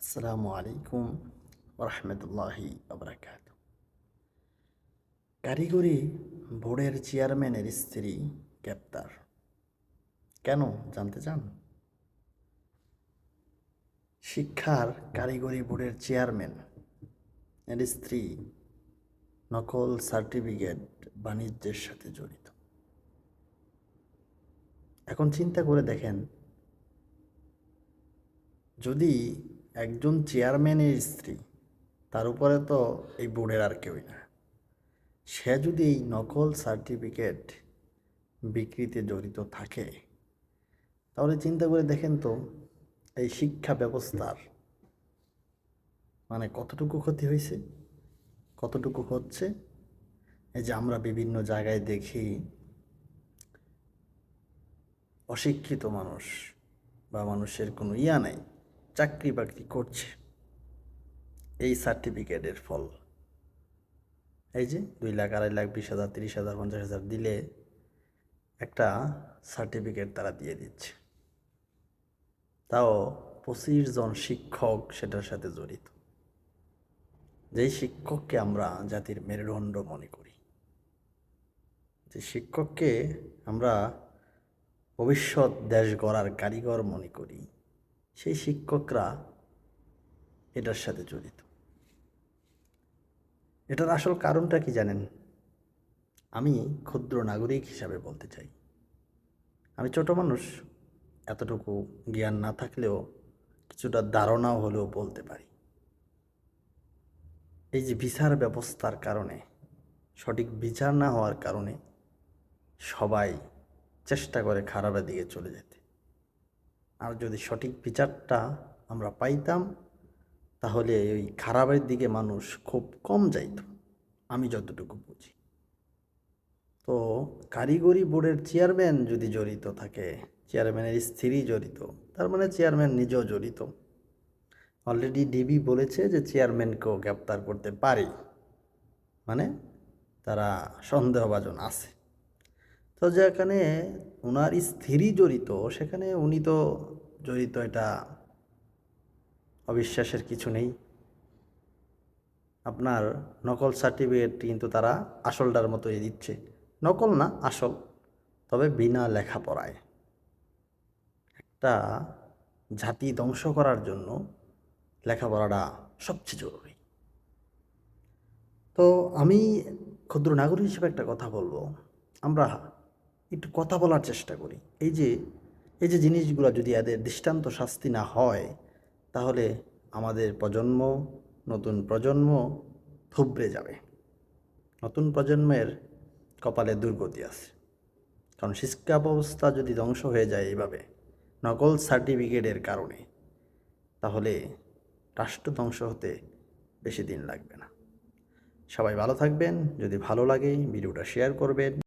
আসসালামু আলাইকুম রহমতুল্লাহি আবরাকাত কারিগরি বোর্ডের চেয়ারম্যানের স্ত্রী গ্রেপ্তার। কেন জানতে চান? শিক্ষার কারিগরি বোর্ডের চেয়ারম্যান এর স্ত্রী নকল সার্টিফিকেট বাণিজ্যের সাথে জড়িত। এখন চিন্তা করে দেখেন, যদি একজন চেয়ারম্যানের স্ত্রী, তার উপরে তো এই বোর্ডের আর কেউই না। সে যদি এই নকল সার্টিফিকেট বিক্রিতে জড়িত থাকে, তাহলে চিন্তা করে দেখেন তো, এই শিক্ষা ব্যবস্থার মানে কতটুকু ক্ষতি হয়েছে, কতটুকু হচ্ছে? এই যে আমরা বিভিন্ন জায়গায় দেখি, অশিক্ষিত মানুষ বা মানুষের কোনো ইয়া নাই। চাকরি বাকরি করছে। এই সার্টিফিকেটের ফল। এই যে দুই লাখ, আড়াই লাখ, বিশ হাজার, তিরিশ হাজার, পঞ্চাশ হাজার দিলে একটা সার্টিফিকেট তারা দিয়ে দিচ্ছে। তাও পঁচিশ জন শিক্ষক সেটার সাথে জড়িত। যেই শিক্ষককে আমরা জাতির মেরুদণ্ড মনে করি, যে শিক্ষককে আমরা ভবিষ্যৎ দেশ গড়ার কারিগর মনে করি সেই শিক্ষকরা এটার সাথে জড়িত। এটার আসল কারণটা কি জানেন? আমি ক্ষুদ্র নাগরিক হিসাবে বলতে চাই। আমি ছোট মানুষ, এতটুকু জ্ঞান না থাকলেও কিছুটা ধারণাও হলেও বলতে পারি। এই যে বিচার ব্যবস্থার কারণে, সঠিক বিচার না হওয়ার কারণে সবাই চেষ্টা করে খারাপের দিকে চলে যেতে। আর যদি সঠিক বিচারটা আমরা পাইতাম, তাহলে ওই খারাপের দিকে মানুষ খুব কম যাইত। আমি যতটুকু বুঝি। তো কারিগরি বোর্ডের চেয়ারম্যান যদি জড়িত থাকে, চেয়ারম্যানের স্ত্রী জড়িত, তার মানে চেয়ারম্যান নিজেও জড়িত। অলরেডি ডিবি বলেছে যে চেয়ারম্যানকেও গ্রেপ্তার করতে পারি। মানে তারা সন্দেহভাজন আছে। তো যেখানে ওনার স্ত্রী জড়িত, সেখানে উনি তো জড়িত, এটা অবিশ্বাসের কিছু নেই। আপনার নকল সার্টিফিকেট কিন্তু তারা আসলটার মতোই দিচ্ছে। নকল না, আসল, তবে বিনা লেখাপড়ায়। একটা জাতি ধ্বংস করার জন্য লেখাপড়াটা সবচেয়ে জরুরি। তো আমি ক্ষুদ্র নাগরিক হিসেবে একটা কথা বলব। আমরা একটু কথা বলার চেষ্টা করি। এই যে এই যে জিনিসগুলো যদি এদের দৃষ্টান্ত শাস্তি না হয়, তাহলে আমাদের প্রজন্ম, নতুন প্রজন্ম থুবড়ে যাবে। নতুন প্রজন্মের কপালে দুর্গতি আছে। কারণ শিক্ষা ব্যবস্থা যদি ধ্বংস হয়ে যায় এইভাবে, নকল সার্টিফিকেটের কারণে, তাহলে রাষ্ট্র ধ্বংস হতে বেশি দিন লাগবে না। সবাই ভালো থাকবেন। যদি ভালো লাগে, ভিডিওটা শেয়ার করবেন।